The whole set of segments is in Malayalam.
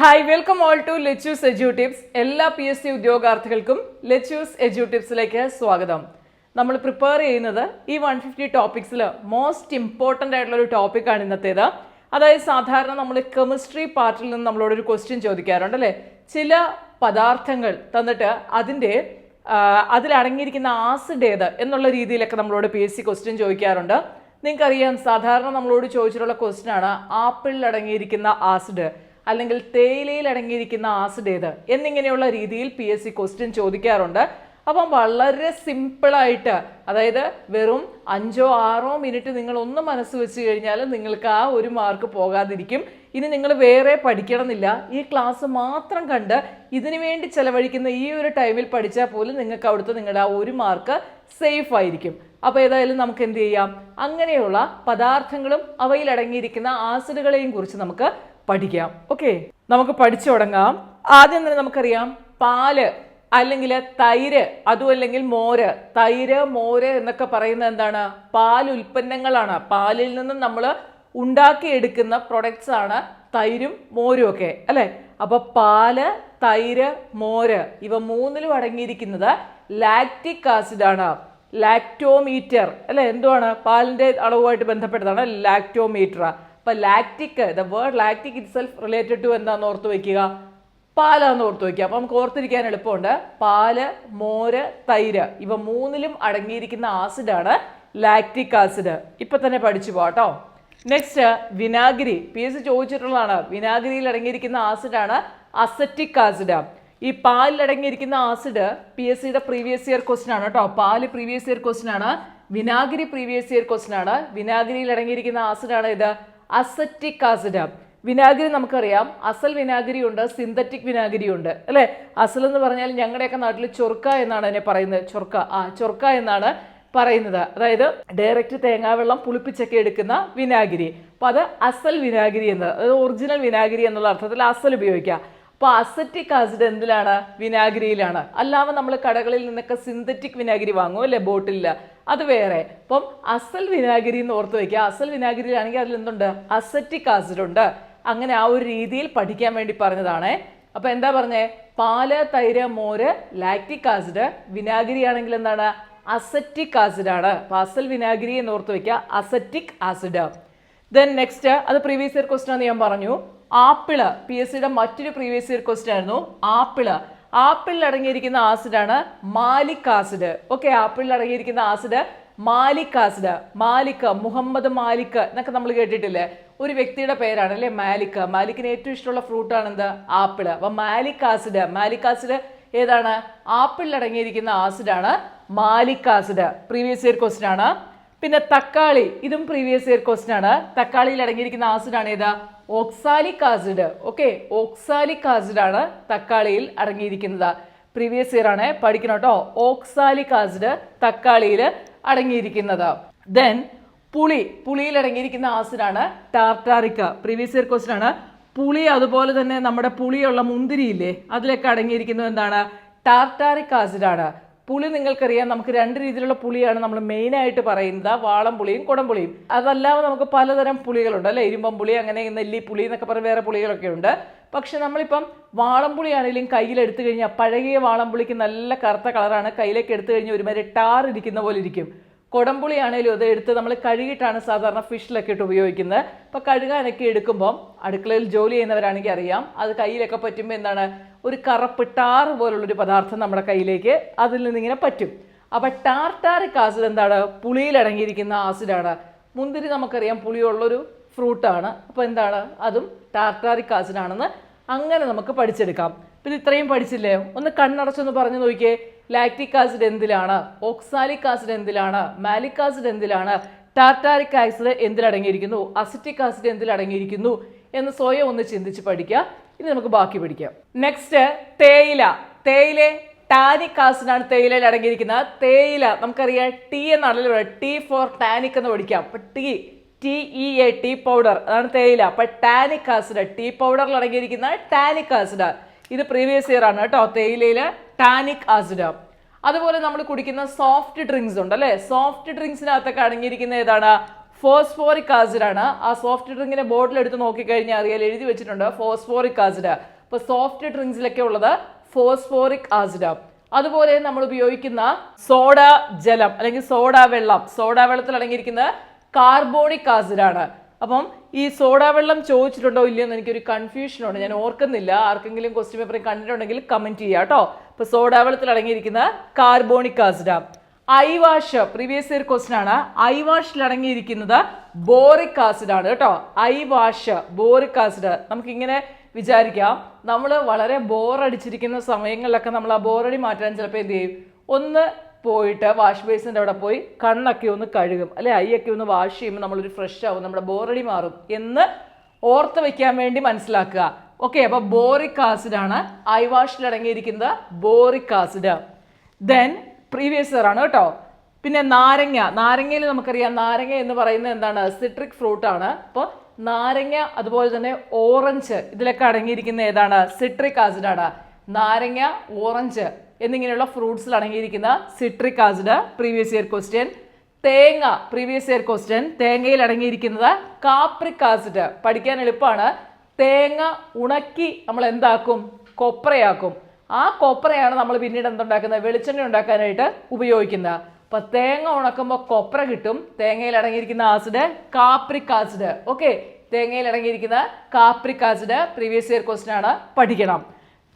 Hi welcome all to Lechu's edu എല്ലാ പി എസ് സി ഉദ്യോഗാർത്ഥികൾക്കും ലെച്ചൂസ് എജ്യൂ സ്വാഗതം. നമ്മൾ പ്രിപ്പയർ ചെയ്യുന്നത് ഈ വൺ ഫിഫ്റ്റി ടോപ്പിക്സിൽ മോസ്റ്റ് ഇമ്പോർട്ടന്റ് ആയിട്ടുള്ള ഒരു ടോപ്പിക്കാണ് ഇന്നത്തേത്. അതായത് സാധാരണ നമ്മൾ കെമിസ്ട്രി പാർട്ടിൽ നിന്ന് നമ്മളോടൊരു ക്വസ്റ്റ്യൻ ചോദിക്കാറുണ്ട് അല്ലേ? ചില പദാർത്ഥങ്ങൾ തന്നിട്ട് അതിന്റെ അതിലടങ്ങിയിരിക്കുന്ന ആസിഡ് ഏത് എന്നുള്ള രീതിയിലൊക്കെ നമ്മളോട് പി എസ് സി ക്വസ്റ്റ്യൻ ചോദിക്കാറുണ്ട്. നിങ്ങൾക്കറിയാം സാധാരണ നമ്മളോട് ചോദിച്ചിട്ടുള്ള ക്വസ്റ്റ്യൻ ആണ് ആപ്പിളിൽ അടങ്ങിയിരിക്കുന്ന ആസിഡ് അല്ലെങ്കിൽ തേയിലയിൽ അടങ്ങിയിരിക്കുന്ന ആസിഡ് ഏത്? എന്നിങ്ങനെയുള്ള രീതിയിൽ പി എസ് സി ക്വസ്റ്റ്യൻ ചോദിക്കാറുണ്ട്. അപ്പം വളരെ സിമ്പിളായിട്ട് അതായത് വെറും അഞ്ചോ ആറോ മിനിറ്റ് നിങ്ങൾ ഒന്ന് മനസ്സ് വെച്ച് കഴിഞ്ഞാൽ നിങ്ങൾക്ക് ആ ഒരു മാർക്ക് പോകാതിരിക്കും. ഇനി നിങ്ങൾ വേറെ പഠിക്കണമെന്നില്ല. ഈ ക്ലാസ് മാത്രം കണ്ട് ഇതിനു വേണ്ടി ചെലവഴിക്കുന്ന ഈ ഒരു ടൈമിൽ പഠിച്ചാൽ പോലും നിങ്ങൾക്ക് അവിടുത്തെ നിങ്ങളുടെ ആ ഒരു മാർക്ക് സേഫ് ആയിരിക്കും. അപ്പോൾ ഏതായാലും നമുക്ക് എന്ത് ചെയ്യാം? അങ്ങനെയുള്ള പദാർത്ഥങ്ങളും അവയിൽ അടങ്ങിയിരിക്കുന്ന ആസിഡുകളെയും കുറിച്ച് നമുക്ക് പഠിക്കാം. ഓക്കെ നമുക്ക് പഠിച്ചു തുടങ്ങാം. ആദ്യം തന്നെ നമുക്കറിയാം പാൽ അല്ലെങ്കിൽ തൈര് അതും അല്ലെങ്കിൽ മോര്. തൈര് മോര് എന്നൊക്കെ പറയുന്നത് എന്താണ്? പാൽ ഉൽപ്പന്നങ്ങളാണ്. പാലിൽ നിന്നും നമ്മൾ ഉണ്ടാക്കിയെടുക്കുന്ന പ്രൊഡക്ട്സ് ആണ് തൈരും മോരും ഒക്കെ. അല്ലെ? അപ്പൊ പാൽ തൈര് മോര് ഇവ മൂന്നിലും അടങ്ങിയിരിക്കുന്നത് ലാക്റ്റിക് ആണ്. ലാക്ടോമീറ്റർ അല്ലെ? എന്തുവാണ്? പാലിന്റെ അളവുമായിട്ട് ബന്ധപ്പെട്ടതാണ് ലാക്ടോമീറ്റർ അപ്പൊ lactic the word lactic itself related to എന്താന്ന് ഓർത്ത് വെക്കുക? പാലാന്ന് ഓർത്ത് വയ്ക്കുക അപ്പോൾ നമുക്ക് ഓർത്തിരിക്കാൻ എളുപ്പമുണ്ട്. പാൽ മോര് തൈര്. ഇവ മൂന്നിലും അടങ്ങിയിരിക്കുന്ന ആസിഡാണ് ലാക്റ്റിക് ആസിഡ് ഇപ്പൊ തന്നെ പഠിച്ചു പോട്ടോ നെക്സ്റ്റ് വിനാഗിരി. P S ചോദിച്ചിട്ടുള്ളതാണ്. വിനാഗിരിയിൽ അടങ്ങിയിരിക്കുന്ന ആസിഡാണ് അസറ്റിക് ആസിഡ് ഈ പാലിൽ അടങ്ങിയിരിക്കുന്ന ആസിഡ് പി എസ് സിയുടെ പ്രീവിയസ് ഇയർ ക്വസ്റ്റൻ ആണ് കേട്ടോ പാൽ പ്രീവിയസ് ഇയർ ക്വസ്റ്റൻ ആണ്. വിനാഗിരി പ്രീവിയസ് ഇയർ ക്വസ്റ്റൻ ആണ്. വിനാഗിരിയിൽ അടങ്ങിയിരിക്കുന്ന ആസിഡാണ് ഇത്. Acetic acid. വിനാഗിരി നമുക്കറിയാം. അസൽ വിനാഗിരി ഉണ്ട് സിന്തറ്റിക് വിനാഗിരി ഉണ്ട് അല്ലെ? അസൽ എന്ന് പറഞ്ഞാൽ ഞങ്ങളുടെയൊക്കെ നാട്ടിൽ ചൊർക്ക എന്നാണ് അതിനെ പറയുന്നത്. ചൊർക്ക ആ ചൊർക്ക എന്നാണ് പറയുന്നത്. അതായത് ഡയറക്റ്റ് തേങ്ങാവെള്ളം പുളിപ്പിച്ചൊക്കെ എടുക്കുന്ന വിനാഗിരി. അപ്പൊ അത് അസൽ വിനാഗിരി എന്ന് അതായത് ഒറിജിനൽ വിനാഗിരി എന്നുള്ള അർത്ഥത്തിൽ അസൽ ഉപയോഗിക്കുക. അപ്പോൾ അസറ്റിക് ആസിഡ് എന്തിലാണ്? വിനാഗിരിയിലാണ്. അല്ലാതെ നമ്മൾ കടകളിൽ നിന്നൊക്കെ സിന്തറ്റിക് വിനാഗിരി വാങ്ങും അല്ലേ? ബോട്ടിലിൽ അത് വേറെ. അപ്പം അസൽ വിനാഗിരി എന്ന് ഓർത്ത് വയ്ക്കുക അസൽ വിനാഗിരിയിലാണെങ്കിൽ അതിൽ എന്തുണ്ട്? അസറ്റിക് ആസിഡ് ഉണ്ട്. അങ്ങനെ ആ ഒരു രീതിയിൽ പഠിക്കാൻ വേണ്ടി പറഞ്ഞതാണേ. അപ്പോൾ എന്താ പറഞ്ഞേ? പാൽ തൈര് മോര് ലാക്റ്റിക് ആസിഡ് വിനാഗിരി ആണെങ്കിൽ എന്താണ്? അസറ്റിക് ആസിഡ് ആണ്. അപ്പോൾ അസൽ വിനാഗിരി എന്ന് ഓർത്ത് വയ്ക്കുക അസറ്റിക് ആസിഡ് ദെൻ നെക്സ്റ്റ് അത് പ്രീവിയസ് ഇയർ ക്വസ്റ്റൻ ആണെന്ന് ഞാൻ പറഞ്ഞു. ആപ്പിൾ പി എസ് സിയുടെ മറ്റൊരു പ്രീവിയസ് ഇയർ ക്വസ്റ്റൻ ആയിരുന്നു. ആപ്പിൾ. ആപ്പിളിൽ അടങ്ങിയിരിക്കുന്ന ആസിഡാണ് മാലിക് ആസിഡ്. ഓക്കെ ആപ്പിളിൽ അടങ്ങിയിരിക്കുന്ന acid malic acid. Malik Muhammad Malik എന്നൊക്കെ നമ്മൾ കേട്ടിട്ടില്ലേ? ഒരു വ്യക്തിയുടെ പേരാണ് അല്ലേ മാലിക്. മാലിക്കിന് ഏറ്റവും ഇഷ്ടമുള്ള ഫ്രൂട്ടാണ് എന്ത്? ആപ്പിൾ. അപ്പൊ മാലിക് ആസിഡ് മാലിക് ആസിഡ് ഏതാണ്? ആപ്പിളിൽ അടങ്ങിയിരിക്കുന്ന ആസിഡാണ് malic acid. Previous year question ആണ്. പിന്നെ തക്കാളി ഇതും പ്രീവിയസ് ഇയർ ക്വസ്റ്റൻ ആണ്. തക്കാളിയിൽ അടങ്ങിയിരിക്കുന്ന ആസിഡ് ആണ് ഏതാ? Oxalic acid okay oxalic acid ആണ് തക്കാളിയിൽ അടങ്ങിയിരിക്കുന്നത്. പ്രീവിയസ് ഇയർ ആണ്. പഠിക്കണം കേട്ടോ. ഓക്സാലിക് ആസിഡ് തക്കാളിയിൽ അടങ്ങിയിരിക്കുന്നത്. ദെൻ പുളി. പുളിയിൽ അടങ്ങിയിരിക്കുന്ന ആസിഡാണ് ടാർട്ടാറിക്ക പ്രീവിയസ് ഇയർ ക്വസ്റ്റൻ ആണ്. പുളി അതുപോലെ തന്നെ നമ്മുടെ പുളിയുള്ള മുന്തിരിയില്ലേ അതിലൊക്കെ അടങ്ങിയിരിക്കുന്നത് എന്താണ്? ടാർട്ടാറിക് ആസിഡാണ് പുളി നിങ്ങൾക്കറിയാം നമുക്ക് രണ്ട് രീതിയിലുള്ള പുളിയാണ് നമ്മൾ മെയിനായിട്ട് പറയുന്നത്. വാളം പുളിയും കുടംപുളിയും അതല്ലാതെ നമുക്ക് പലതരം പുളികളുണ്ട് അല്ലെ? ഇരുമ്പം പുളി അങ്ങനെ നെല്ലി പുളി എന്നൊക്കെ പറയുന്ന വേറെ പുളികളൊക്കെ ഉണ്ട്. പക്ഷെ നമ്മളിപ്പം വാളംപുളി ആണെങ്കിലും കയ്യിൽ എടുത്തു കഴിഞ്ഞാൽ പഴകിയ വാളംപുളിക്ക് നല്ല കറുത്ത കളറാണ്. കയ്യിലേക്ക് എടുത്തു കഴിഞ്ഞാൽ ഒരുമാതിരി ടാർ ഇരിക്കുന്ന പോലെ ഇരിക്കും. കുടംപുളിയാണേലും അത് എടുത്ത് നമ്മൾ കഴുകിയിട്ടാണ് സാധാരണ ഫിഷിലൊക്കെ ഇട്ട് ഉപയോഗിക്കുന്നത്. അപ്പോൾ കഴുകാനൊക്കെ എടുക്കുമ്പം അടുക്കളയിൽ ജോലി ചെയ്യുന്നവരാണെങ്കിൽ അറിയാം. അത് കയ്യിലൊക്കെ പറ്റുമ്പോൾ എന്താണ്? ഒരു കറുപ്പ് ടാർ പോലുള്ളൊരു പദാർത്ഥം നമ്മുടെ കയ്യിലേക്ക് അതിൽ നിന്നിങ്ങനെ പറ്റും. അപ്പം ടാർട്ടാറിക് ആസിഡ് എന്താണ്? പുളിയിൽ അടങ്ങിയിരിക്കുന്ന ആസിഡാണ്. മുന്തിരി നമുക്കറിയാം പുളിയുള്ളൊരു ഫ്രൂട്ടാണ്. അപ്പോൾ എന്താണ്? അതും ടാർട്ടാറിക് ആസിഡാണെന്ന് അങ്ങനെ നമുക്ക് പഠിച്ചെടുക്കാം. പിന്നെ ഇത്രയും പഠിച്ചില്ലേ? ഒന്ന് കണ്ണടച്ചൊന്ന് പറഞ്ഞു നോക്കിയേ. ലാക്റ്റിക് ആസിഡ് എന്തിലാണ്? ഓക്സാലിക് ആസിഡ് എന്തിലാണ്? മാലിക് ആസിഡ് എന്തിലാണ്? ടാർട്ടാറിക് ആസിഡ് എന്തിലടങ്ങിയിരിക്കുന്നു അസിറ്റിക് ആസിഡ് എന്തിലടങ്ങിയിരിക്കുന്നു എന്ന് സ്വയം ഒന്ന് ചിന്തിച്ച് പഠിക്കുക. ഇനി നമുക്ക് ബാക്കി പിടിക്കാം. നെക്സ്റ്റ് തേയില. തേയില ടാനിക് ആസിഡാണ് തേയിലയിൽ അടങ്ങിയിരിക്കുന്നത്. തേയില നമുക്കറിയാം ടീ എന്നാണല്ലോ ടീ ഫോർ ടാനിക് എന്ന് പഠിക്കാം. അപ്പൊ tea T E A tea powder അതാണ് തേയില. അപ്പൊ ടാനിക് ആസിഡ് ടീ പൗഡറിൽ അടങ്ങിയിരിക്കുന്ന ടാനിക് ആസിഡ് ഇത് പ്രീവിയസ് ഇയർ ആണ് കേട്ടോ. തേയിലയിൽ ടാനിക് ആസിഡ്. അതുപോലെ നമ്മൾ കുടിക്കുന്ന സോഫ്റ്റ് ഡ്രിങ്ക്സ് ഉണ്ട് അല്ലേ? സോഫ്റ്റ് ഡ്രിങ്ക്സിനകത്തൊക്കെ അടങ്ങിയിരിക്കുന്ന ഏതാണ്? ഫോസ്ഫോറിക് ആസിഡ് ആണ് ആ സോഫ്റ്റ് ഡ്രിങ്കിന്റെ ബോട്ടിൽ എടുത്ത് നോക്കിക്കഴിഞ്ഞാൽ അതിൽ എഴുതി വെച്ചിട്ടുണ്ട് ഫോസ്ഫോറിക് ആസിഡ്. അപ്പോൾ സോഫ്റ്റ് ഡ്രിങ്ക്സിലൊക്കെ ഉള്ളത് ഫോസ്ഫോറിക് ആസിഡ്. അതുപോലെ നമ്മൾ ഉപയോഗിക്കുന്ന സോഡ ജലം അല്ലെങ്കിൽ സോഡ വെള്ളം. സോഡ വെള്ളത്തിൽ അടങ്ങിയിരിക്കുന്ന കാർബോണിക് ആസിഡ് ആണ് അപ്പം ഈ സോഡ വെള്ളം ചോദിച്ചിട്ടുണ്ടോ ഇല്ലയോ എന്ന് എനിക്കൊരു കൺഫ്യൂഷൻ ഉണ്ട് ഞാൻ ഓർക്കുന്നില്ല. ആർക്കെങ്കിലും ക്വസ്റ്റ്യൻ പേപ്പറിൽ കണ്ടിട്ടുണ്ടെങ്കിൽ കമന്റ് ചെയ്യാം കേട്ടോ. ഇപ്പൊ സോഡ വെള്ളത്തിൽ അടങ്ങിയിരിക്കുന്ന carbonic acid. Eye wash previous year question ആണ്. ഐ വാഷിൽ അടങ്ങിയിരിക്കുന്നത് ബോറിക് ആസിഡ് ആണ് കേട്ടോ. ഐ വാഷ് ബോറിക് ആസിഡ് നമുക്കിങ്ങനെ വിചാരിക്കാം. നമ്മൾ വളരെ ബോറടിച്ചിരിക്കുന്ന സമയങ്ങളിലൊക്കെ നമ്മൾ ആ ബോറടി മാറ്റാൻ ചിലപ്പോൾ എന്ത് ചെയ്യും? ഒന്ന് പോയിട്ട് വാഷ് ബേസിന്റെ അവിടെ പോയി കണ്ണൊക്കെ ഒന്ന് കഴുകും. അല്ലെ ഐയൊക്കെ ഒന്ന് വാഷ് ചെയ്യുമ്പോൾ നമ്മളൊരു ഫ്രഷ് ആവും നമ്മുടെ ബോറടി മാറും എന്ന് ഓർത്ത് വയ്ക്കാൻ വേണ്ടി മനസ്സിലാക്കുക. ഓക്കെ അപ്പോൾ ബോറിക് ആസിഡ് ആണ് ഐ വാഷിൽ അടങ്ങിയിരിക്കുന്നത് boric acid then previous year ആണ് കേട്ടോ. പിന്നെ നാരങ്ങ നാരങ്ങയിൽ നമുക്കറിയാം നാരങ്ങ എന്ന് പറയുന്നത് എന്താണ്? സിട്രിക് ഫ്രൂട്ട് ആണ്. അപ്പോൾ നാരങ്ങ അതുപോലെ തന്നെ ഓറഞ്ച് ഇതിലൊക്കെ അടങ്ങിയിരിക്കുന്ന ഏതാണ്? സിട്രിക് ആസിഡ് ആണ്. നാരങ്ങ ഓറഞ്ച് എന്നിങ്ങനെയുള്ള ഫ്രൂട്ട്സിൽ അടങ്ങിയിരിക്കുന്ന citric acid previous year question തേങ്ങ പ്രീവിയസ് ഇയർ ക്വസ്റ്റ്യൻ തേങ്ങയിൽ അടങ്ങിയിരിക്കുന്നത് കാപ്രിക് ആസിഡ് പഠിക്കാൻ എളുപ്പമാണ്. തേങ്ങ ഉണക്കി നമ്മൾ എന്താക്കും? കൊപ്രയാക്കും. ആ കൊപ്രയാണ് നമ്മൾ പിന്നീട് എന്തുണ്ടാക്കുന്നത്? വെളിച്ചെണ്ണ ഉണ്ടാക്കാനായിട്ട് ഉപയോഗിക്കുന്നത്. അപ്പൊ തേങ്ങ ഉണക്കുമ്പോൾ കൊപ്ര കിട്ടും. തേങ്ങയിൽ അടങ്ങിയിരിക്കുന്ന ആസിഡ് കാപ്രിക് ആസിഡ്. ഓക്കെ തേങ്ങയിൽ അടങ്ങിയിരിക്കുന്ന capric acid previous year question ആണ്. പഠിക്കണം.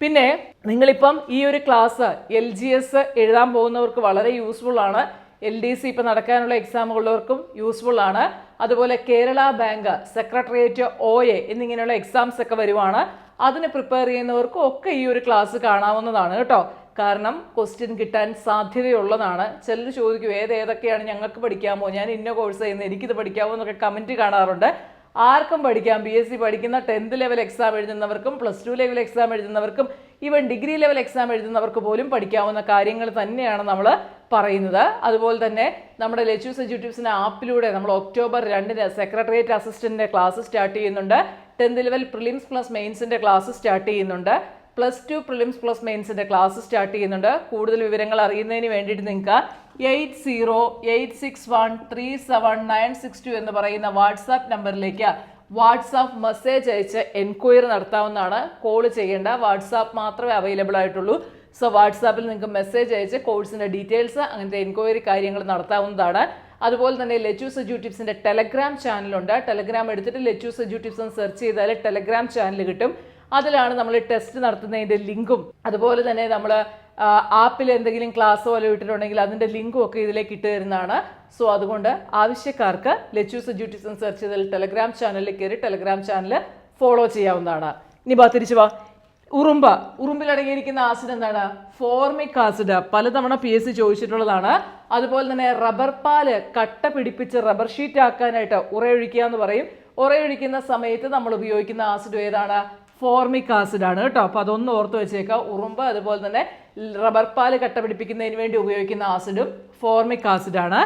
പിന്നെ നിങ്ങളിപ്പം ഈ ഒരു ക്ലാസ് എൽ ജി എസ് എഴുതാൻ പോകുന്നവർക്ക് വളരെ യൂസ്ഫുൾ ആണ്. എൽ ഡി സി ഇപ്പം നടക്കാനുള്ള എക്സാമുള്ളവർക്കും യൂസ്ഫുൾ ആണ്. അതുപോലെ Kerala bank secretariat O A എന്നിങ്ങനെയുള്ള എക്സാംസ് ഒക്കെ വരുവാണ്. അതിന് പ്രിപ്പയർ ചെയ്യുന്നവർക്കും ഒക്കെ ഈ ഒരു ക്ലാസ് കാണാവുന്നതാണ് കേട്ടോ. കാരണം ക്വസ്റ്റ്യൻ കിട്ടാൻ സാധ്യതയുള്ളതാണ്. ചിലർ ചോദിക്കും ഏത് ഏതൊക്കെയാണ് ഞങ്ങൾക്ക് പഠിക്കാമോ? ഞാൻ ഇന്ന കോഴ്സ് ചെയ്യുന്നത് എനിക്കിത് പഠിക്കാമോ എന്നൊക്കെ കമന്റ് കാണാറുണ്ട്. ആർക്കും പഠിക്കാം ബി എസ് സി പഠിക്കുന്ന ടെൻത്ത് ലെവൽ എക്സാം എഴുതുന്നവർക്കും പ്ലസ് ടു ലെവൽ എക്സാം എഴുതുന്നവർക്കും ഈവൻ ഡിഗ്രി ലെവൽ എക്സാം എഴുതുന്നവർക്ക് പോലും പഠിക്കാവുന്ന കാര്യങ്ങൾ തന്നെയാണ് നമ്മൾ പറയുന്നത്. അതുപോലെ തന്നെ നമ്മുടെ ലെച്ചൂസ് എജ്യൂട്ടീവ്സിന്റെ ആപ്പിലൂടെ നമ്മൾ ഒക്ടോബർ രണ്ടിന് സെക്രട്ടേറിയറ്റ് അസിസ്റ്റന്റിന്റെ ക്ലാസ് സ്റ്റാർട്ട് ചെയ്യുന്നുണ്ട്. ടെൻത്ത് ലെവൽ പ്രിലിംസ് പ്ലസ് മെയിൻസിന്റെ ക്ലാസ് സ്റ്റാർട്ട് ചെയ്യുന്നുണ്ട്. പ്ലസ് ടു പ്രിലിംസ് പ്ലസ് മെയിൻസിന്റെ ക്ലാസ് സ്റ്റാർട്ട് ചെയ്യുന്നുണ്ട്. കൂടുതൽ വിവരങ്ങൾ അറിയുന്നതിന് വേണ്ടിയിട്ട് നിങ്ങൾക്ക് eight zero eight six one three seven nine six two എന്ന് പറയുന്ന വാട്സാപ്പ് നമ്പറിലേക്ക് വാട്സാപ്പ് മെസ്സേജ് അയച്ച് എൻക്വയറി നടത്താവുന്നതാണ്. കോൾ ചെയ്യേണ്ട. വാട്സാപ്പ് മാത്രമേ അവൈലബിൾ ആയിട്ടുള്ളൂ. സോ വാട്സാപ്പിൽ നിങ്ങൾക്ക് മെസ്സേജ് അയച്ച് കോഴ്സിന്റെ ഡീറ്റെയിൽസ് അങ്ങനത്തെ എൻക്വയറി കാര്യങ്ങൾ നടത്താവുന്നതാണ്. അതുപോലെ തന്നെ ലെറ്റൂസ് എജ്യൂട്ടിപ്സിന്റെ ടെലഗ്രാം ചാനലുണ്ട്. ടെലഗ്രാം എടുത്തിട്ട് ലെറ്റൂസ് എജ്യൂട്ടിപ്സ് എന്ന് സെർച്ച് ചെയ്താൽ ടെലഗ്രാം ചാനൽ കിട്ടും. അതിലാണ് നമ്മൾ ടെസ്റ്റ് നടത്തുന്നതിന്റെ ലിങ്കും. അതുപോലെ തന്നെ നമ്മൾ ആപ്പിൽ എന്തെങ്കിലും ക്ലാസ് പോലെ ഇട്ടിട്ടുണ്ടെങ്കിൽ അതിന്റെ ലിങ്കും ഒക്കെ ഇതിലേക്ക് ഇട്ട് തരുന്നതാണ്. സോ അതുകൊണ്ട് ആവശ്യക്കാർക്ക് ലെച്ചൂസ് ഡ്യൂട്ടീസ് സെർച്ച് ചെയ്താൽ ടെലഗ്രാം ചാനലിൽ കയറി ടെലഗ്രാം ചാനൽ ഫോളോ ചെയ്യാവുന്നതാണ്. ഇനി ബാ തിരിച്ചു വാ. ഉറുമ്പ്. അടങ്ങിയിരിക്കുന്ന ആസിഡ് എന്താണ്? ഫോർമിക് ആസിഡ് പലതവണ പി എസ് സി ചോദിച്ചിട്ടുള്ളതാണ്. അതുപോലെ തന്നെ റബ്ബർ പാൽ കട്ട പിടിപ്പിച്ച് റബ്ബർ ഷീറ്റ് ആക്കാനായിട്ട് ഉറയൊഴിക്കുക എന്ന് പറയും. ഉറയൊഴിക്കുന്ന സമയത്ത് നമ്മൾ ഉപയോഗിക്കുന്ന ആസിഡ് ഏതാണ്? ഫോർമിക് ആസിഡ് ആണ് കേട്ടോ. അപ്പോൾ അതൊന്ന് ഓർത്ത് വെച്ചേക്കാം ഉറുമ്പ് അതുപോലെ തന്നെ റബ്ബർ പാൽ കട്ട പിടിപ്പിക്കുന്നതിന് വേണ്ടി ഉപയോഗിക്കുന്ന ആസിഡും ഫോർമിക് ആസിഡ് ആണ്.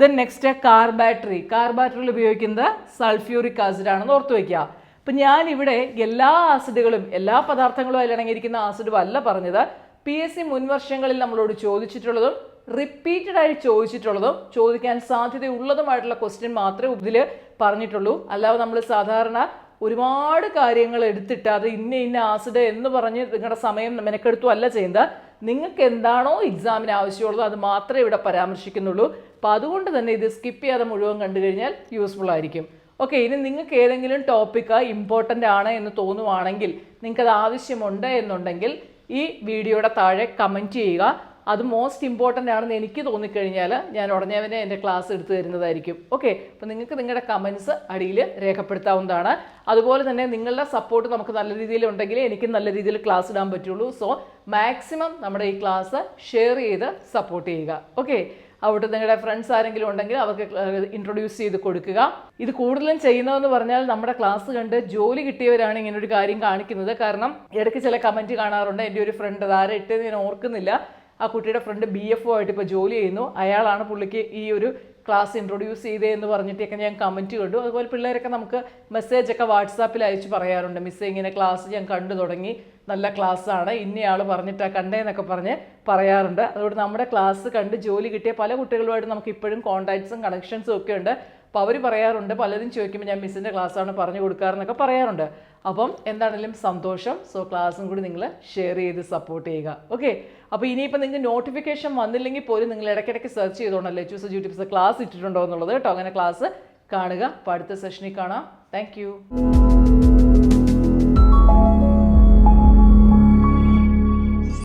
Then next car battery car ബാറ്ററിയിൽ ഉപയോഗിക്കുന്നത് സൾഫ്യൂറിക് ആസിഡ് ആണെന്ന് ഓർത്ത് വെക്കുക. അപ്പം ഞാൻ ഇവിടെ എല്ലാ ആസിഡുകളും എല്ലാ പദാർത്ഥങ്ങളും അതിലടങ്ങിയിരിക്കുന്ന ആസിഡും അല്ല പറഞ്ഞത്. പി എസ് സി മുൻവർഷങ്ങളിൽ നമ്മളോട് ചോദിച്ചിട്ടുള്ളതും റിപ്പീറ്റഡ് ആയി ചോദിച്ചിട്ടുള്ളതും ചോദിക്കാൻ സാധ്യതയുള്ളതുമായിട്ടുള്ള ക്വസ്റ്റ്യൻ മാത്രമേ ഇതിൽ പറഞ്ഞിട്ടുള്ളൂ. അല്ലാതെ നമ്മൾ സാധാരണ ഒരുപാട് കാര്യങ്ങൾ എടുത്തിട്ട് അത് ഇന്ന ഇന്ന ആസിഡ് എന്ന് പറഞ്ഞ് നിങ്ങളുടെ സമയം മെനക്കെടുത്തു അല്ല ചെയ്യുന്നത്. നിങ്ങൾക്ക് എന്താണോ എക്സാമിന് ആവശ്യമുള്ളത് അത് മാത്രമേ ഇവിടെ പരാമർശിക്കുന്നുള്ളൂ. അപ്പോൾ അതുകൊണ്ട് തന്നെ ഇത് സ്കിപ്പ് ചെയ്യാതെ മുഴുവൻ കണ്ടു കഴിഞ്ഞാൽ യൂസ്ഫുൾ ആയിരിക്കും. ഓക്കെ ഇനി നിങ്ങൾക്ക് ഏതെങ്കിലും ടോപ്പിക്ക് ഇമ്പോർട്ടന്റ് ആണ് എന്ന് തോന്നുവാണെങ്കിൽ നിങ്ങൾക്കത് ആവശ്യമുണ്ട് എന്നുണ്ടെങ്കിൽ ഈ വീഡിയോയുടെ താഴെ കമന്റ് ചെയ്യുക. അത് മോസ്റ്റ് ഇമ്പോർട്ടന്റ് ആണെന്ന് എനിക്ക് തോന്നിക്കഴിഞ്ഞാൽ ഞാൻ ഉടനെ എന്റെ ക്ലാസ് എടുത്തു തരുന്നതായിരിക്കും. ഓക്കെ അപ്പോൾ നിങ്ങൾക്ക് നിങ്ങളുടെ കമൻസ് അടിയിൽ രേഖപ്പെടുത്താവുന്നതാണ്. അതുപോലെ തന്നെ നിങ്ങളുടെ സപ്പോർട്ട് നമുക്ക് നല്ല രീതിയിൽ ഉണ്ടെങ്കിൽ എനിക്ക് നല്ല രീതിയിൽ ക്ലാസ് ഇടാൻ പറ്റുള്ളൂ. സോ മാക്സിമം നമ്മുടെ ഈ ക്ലാസ് ഷെയർ ചെയ്ത് സപ്പോർട്ട് ചെയ്യുക. ഓക്കെ അവിടെ നിങ്ങളുടെ ഫ്രണ്ട്സ് ആരെങ്കിലും ഉണ്ടെങ്കിൽ അവർക്ക് ഇൻട്രൊഡ്യൂസ് ചെയ്ത് കൊടുക്കുക. ഇത് കൂടുതലും ചെയ്യുന്നതെന്ന് പറഞ്ഞാൽ നമ്മുടെ ക്ലാസ് കണ്ട് ജോലി കിട്ടിയവരാണ് ഇങ്ങനെ ഒരു കാര്യം കാണിക്കുന്നത്. കാരണം ഇടയ്ക്ക് ചില കമന്റ് കാണാറുണ്ട്. എന്റെ ഒരു ഫ്രണ്ട് അതാരെ ഇട്ടെന്ന് ഞാൻ ഓർക്കുന്നില്ല. ആ കുട്ടിയുടെ ഫ്രണ്ട് ബി എഫ് ഒ ആയിട്ട് ഇപ്പോൾ ജോലി ചെയ്യുന്നു. അയാളാണ് പുള്ളിക്ക് ഈ ഒരു ക്ലാസ് ഇൻട്രൊഡ്യൂസ് ചെയ്തേ എന്ന് പറഞ്ഞിട്ടൊക്കെ ഞാൻ കമന്റ് കണ്ടു. അതുപോലെ പിള്ളേരൊക്കെ നമുക്ക് മെസ്സേജ് ഒക്കെ വാട്സാപ്പിൽ അയച്ച് പറയാറുണ്ട്. മിസ്സേ ഇങ്ങനെ ക്ലാസ് ഞാൻ കണ്ടു തുടങ്ങി. നല്ല ക്ലാസ്സാണ് ഇന്നയാൾ പറഞ്ഞിട്ടാ കണ്ടേന്നൊക്കെ പറഞ്ഞ് പറയാറുണ്ട്. അതുകൊണ്ട് നമ്മുടെ ക്ലാസ് കണ്ട് ജോലി കിട്ടിയ പല കുട്ടികളുമായിട്ട് നമുക്ക് ഇപ്പോഴും കോൺടാക്ട്സും കണക്ഷൻസും ഒക്കെ ഉണ്ട്. അപ്പോൾ അവർ പറയാറുണ്ട് പലരും ചോദിക്കുമ്പോൾ ഞാൻ മിസ്സിന്റെ ക്ലാസ്സാണ് പറഞ്ഞു കൊടുക്കാറെന്നൊക്കെ പറയാറുണ്ട്. അപ്പം എന്താണെങ്കിലും സന്തോഷം സോ ക്ലാസ്സും കൂടി നിങ്ങൾ ഷെയർ ചെയ്ത് സപ്പോർട്ട് ചെയ്യുക. ഓക്കെ അപ്പോൾ ഇനിയിപ്പോൾ നിങ്ങൾക്ക് നോട്ടിഫിക്കേഷൻ വന്നില്ലെങ്കിൽ പോലും നിങ്ങൾ ഇടയ്ക്കിടയ്ക്ക് സെർച്ച് ചെയ്തോണ്ടല്ലേ ചൂസ് യൂട്യൂബ്സ് ക്ലാസ് ഇട്ടിട്ടുണ്ടോ എന്നുള്ളത് കേട്ടോ. അങ്ങനെ ക്ലാസ് കാണുക. അപ്പോൾ അടുത്ത സെഷനിൽ കാണാം. താങ്ക്